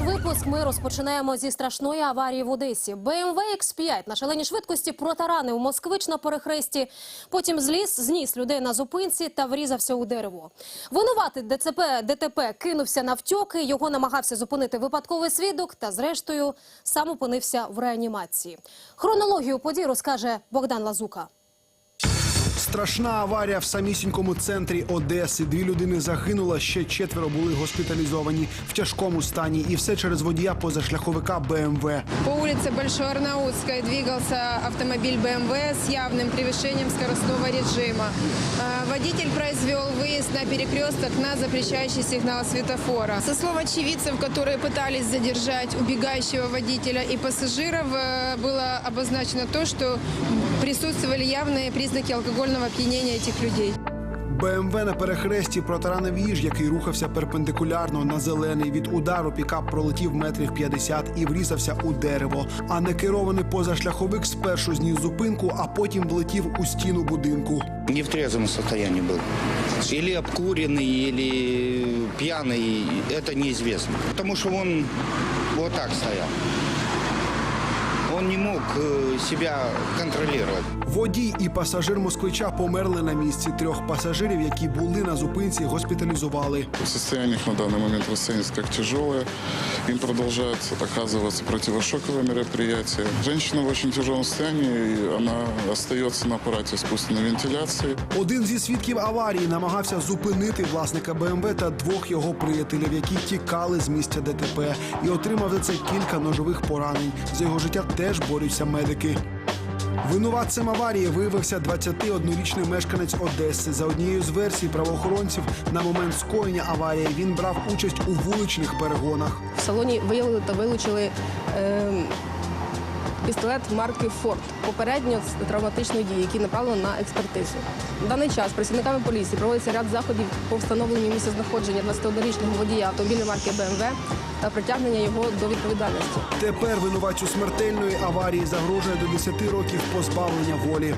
випуск ми розпочинаємо зі страшної аварії в Одесі. BMW X5 на шаленій швидкості протаранив москвич на перехресті. Потім зліз, зніс людей на зупинці та врізався у дерево. Винуватий ДЦП ДТП кинувся навтьоки. Його намагався зупинити випадковий свідок та, зрештою, сам опинився в реанімації. Хронологію подій розкаже Богдан Лазука. Страшна аварія в самісінькому центрі Одеси. Дві людини загинуло, ще четверо були госпіталізовані в тяжкому стані. І все через водія позашляховика БМВ. По улице Большоарнаутской двигался автомобиль БМВ с явным превышением скоростного режима. Э, Водитель произвел выезд на перекресток на запрещающий сигнал светофора. Со слов очевидцев, которые пытались задержать убегающего водителя и пассажиров, э, было обозначено то, что присутствовали явные признаки алкогольного опьянения этих людей. БМВ на перехресті протаранив їж, який рухався перпендикулярно на зелений. Від удару пікап пролетів метрів 50 і врізався у дерево. А некерований позашляховик спершу зніс зупинку, а потім влетів у стіну будинку. Не в трезвом состоянии был. Или обкуренный, или пьяный, это неизвестно. Потому что он вот так стоял. Он не мог себе контролювати. Водій і пасажир москвича померли на місці. Трьох пасажирів, які були на зупинці, госпіталізували. Состояние их на даний момент в як тяжелое. Им продолжают оказываться противошоковые мероприятия. Женщина в очень тяжелом состоянии, и она остается на аппарате искусственной вентиляции. Один зі свідків аварії намагався зупинити власника БМВ та двох його приятелів, які тікали з місця ДТП, і отримав за це кілька ножових поранень. За його життя теж борються медики. Винуватцем аварії виявився 21-річний мешканець Одеси. За однією з версій правоохоронців, на момент скоєння аварії він брав участь у вуличних перегонах. В салоні виявили та вилучили е, пістолет марки Форд попередньо з травматичної дії, які направлено на експертизу. В даний час працівниками поліції проводиться ряд заходів по встановленню місця знаходження 21-річного водія автомобільної марки БМВ та притягнення його до відповідальності. Тепер винувачу смертельної аварії загрожує до 10 років позбавлення волі.